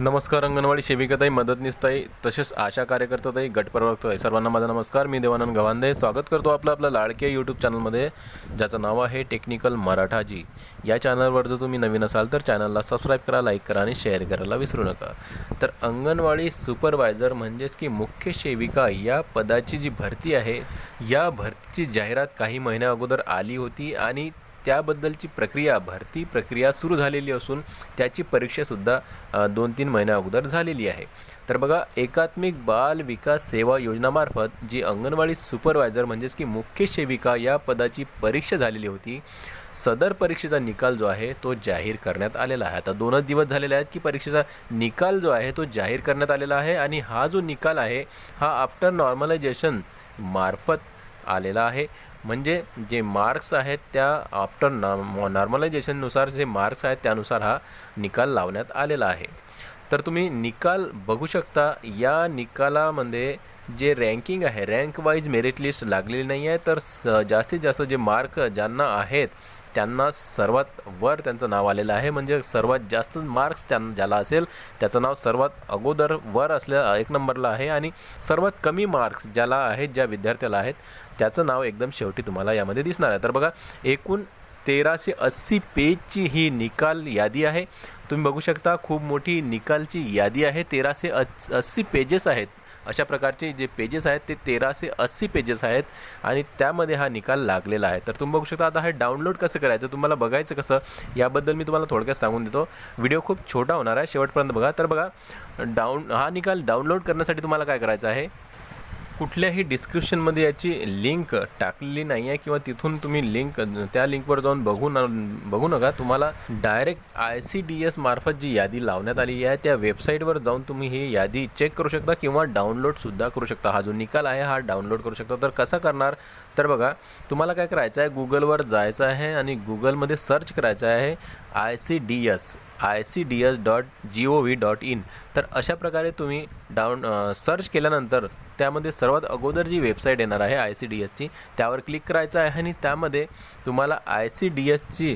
नमस्कार अंगणवाडी सेविकाताई मदतनीसताई तसेच आशा कार्यकर्ताताई गट आहे सर्वांना माझा नमस्कार. मी देवानंद गवांदे स्वागत करतो आपलं आपल्या लाडक्या यूट्यूब चॅनलमध्ये ज्याचं नाव आहे टेक्निकल मराठाजी. या चॅनलवर जर तुम्ही नवीन असाल तर चॅनलला सबस्क्राईब करा लाईक करा आणि शेअर करायला विसरू नका. तर अंगणवाडी सुपरवायझर म्हणजेच की मुख्य सेविका या पदाची जी भरती आहे या भरतीची जाहिरात काही महिन्या अगोदर आली होती आणि त्याबद्दलची प्रक्रिया भरती प्रक्रिया सुरू झालेली असून त्याची परीक्षासुद्धा दोन तीन महिन्या अगोदर झालेली आहे. तर बघा एकात्मिक बाल विकास सेवा योजनामार्फत जी अंगणवाडी सुपरवायझर म्हणजेच की मुख्य सेविका या पदाची परीक्षा झालेली होती सदर परीक्षेचा निकाल जो आहे तो जाहीर करण्यात आलेला आहे. आता दोनच दिवस झालेले आहेत की परीक्षेचा निकाल जो आहे तो जाहीर करण्यात आलेला आहे आणि हा जो निकाल आहे हा आफ्टर नॉर्मलायझेशन मार्फत आलेला आहे. म्हणजे जे मार्क्स आहेत त्या आफ्टर नॉर्मलायझेशननुसार जे मार्क्स आहेत त्यानुसार हा निकाल लावण्यात आलेला आहे. तर तुम्ही निकाल बघू शकता. या निकालामध्ये जे रँकिंग आहे रँकवाईज मेरिट लिस्ट लागलेली नाही आहे तर स जास्तीत जास्त जे मार्क ज्यांना आहेत त्यांना सर्वात वर त्यांचं नाव आलेलं आहे. म्हणजे सर्वात जास्त मार्क्स त्यांना ज्याला असेल त्याचं नाव सर्वात अगोदर वर असल्या एक नंबरला आहे. आणि सर्वात कमी मार्क्स ज्याला आहेत ज्या विद्यार्थ्याला आहेत त्याचं नाव एकदम शेवटी तुम्हाला यामध्ये दिसणार आहे. तर बघा एकूण तेराशे अस्सी पेजची ही निकाल यादी आहे. तुम्ही बघू शकता खूप मोठी निकालची यादी आहे. तेराशे अस्सी पेजेस आहेत. अशा प्रकारचे जे पेजेस आहेत ते तेराशे अस्सी पेजेस आहेत आणि त्यामध्ये हा निकाल लागलेला आहे. तर तुम्ही बघू शकता आता हे डाउनलोड कसं करायचं तुम्हाला बघायचं कसं याबद्दल मी तुम्हाला थोडक्यात सांगून देतो. व्हिडिओ खूप छोटा होणार आहे शेवटपर्यंत बघा. तर बघा डाऊन हा निकाल डाउनलोड करण्यासाठी तुम्हाला काय करायचं आहे? कुठल्याही डिस्क्रिप्शनमध्ये याची लिंक टाकलेली नाही आहे किंवा तिथून तुम्ही लिंक त्या लिंकवर जाऊन बघू न बघू नका. तुम्हाला direct I C D S मार्फत जी यादी लावण्यात आली आहे त्या वेबसाईटवर जाऊन तुम्ही ही यादी चेक करू शकता किंवा डाउनलोडसुद्धा करू शकता. हा जो निकाल आहे हा डाउनलोड करू शकता. तर कसा करणार? तर बघा तुम्हाला काय करायचं आहे? गुगलवर जायचं आहे आणि गुगलमध्ये सर्च करायचं आहे I C D S I C D S dot G O V dot in तर अशा प्रकारे तुम्ही डाऊन सर्च केल्यानंतर त्यामध्ये सर्वात अगोदर जी वेबसाईट येणार आहे आय सी डी एसची त्यावर क्लिक करायचं आहे आणि त्यामध्ये तुम्हाला आय सी डी एसची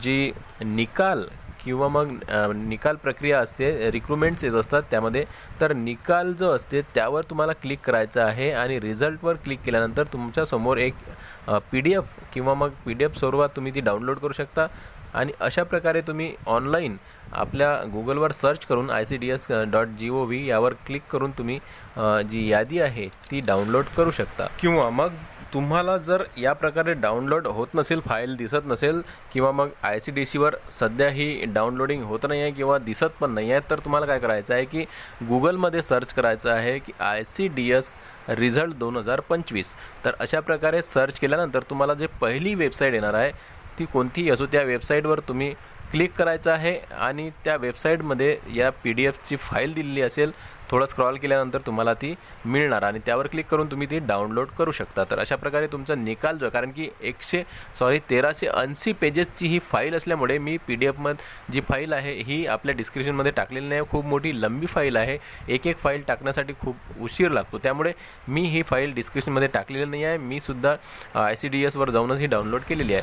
जी निकाल किंवा मग निकाल प्रक्रिया असते रिक्रुटमेंट्स येत असतात त्यामध्ये तर निकाल जो असते त्यावर तुम्हाला क्लिक करायचं आहे आणि रिझल्टवर क्लिक केल्यानंतर तुमच्यासमोर एक पी डी एफ किंवा मग पी डी एफ स्वरूपात तुम्ही ती डाउनलोड करू शकता. आणि अशा प्रकारे तुम्ही ऑनलाईन आपल्या गुगलवर सर्च करून I C D S dot G O V यावर क्लिक करून तुम्ही जी यादी आहे ती डाउनलोड करू शकता. किंवा मग तुम्हाला जर या प्रकारे डाउनलोड होत नसेल फाईल दिसत नसेल किंवा मग आय सी डी सीवर सध्या ही डाउनलोडिंग होत नाही आहे किंवा दिसत पण नाही आहे तर तुम्हाला काय करायचं आहे की गुगलमध्ये सर्च करायचं आहे की I C D S result दोन हजार पंचवीस. तर अशा प्रकारे सर्च केल्यानंतर तुम्हाला जे पहिली वेबसाईट येणार आहे ती कोणतीही असो त्या वेबसाईटवर तुम्ही क्लिक करायचं आहे आणि त्या वेबसाईटमध्ये या पी डी एफची फाईल दिलेली असेल थोडं स्क्रॉल केल्यानंतर तुम्हाला ती मिळणार आणि त्यावर क्लिक करून तुम्ही ती डाउनलोड करू शकता. तर अशा प्रकारे तुमचा निकाल जो आहे कारण की एकशे सॉरी तेराशे ऐंशी पेजेसची ही फाईल असल्यामुळे मी पी डी एफमध्ये जी फाईल आहे ही आपल्या डिस्क्रिप्शनमध्ये टाकलेली नाही. खूप मोठी लंबी फाईल आहे. एक एक फाईल टाकण्यासाठी खूप उशीर लागतो. त्यामुळे मी ही फाईल डिस्क्रिप्शनमध्ये टाकलेली नाही आहे. मी सुद्धा आय सी डी एसवर जाऊनच ही डाउनलोड केलेली आहे.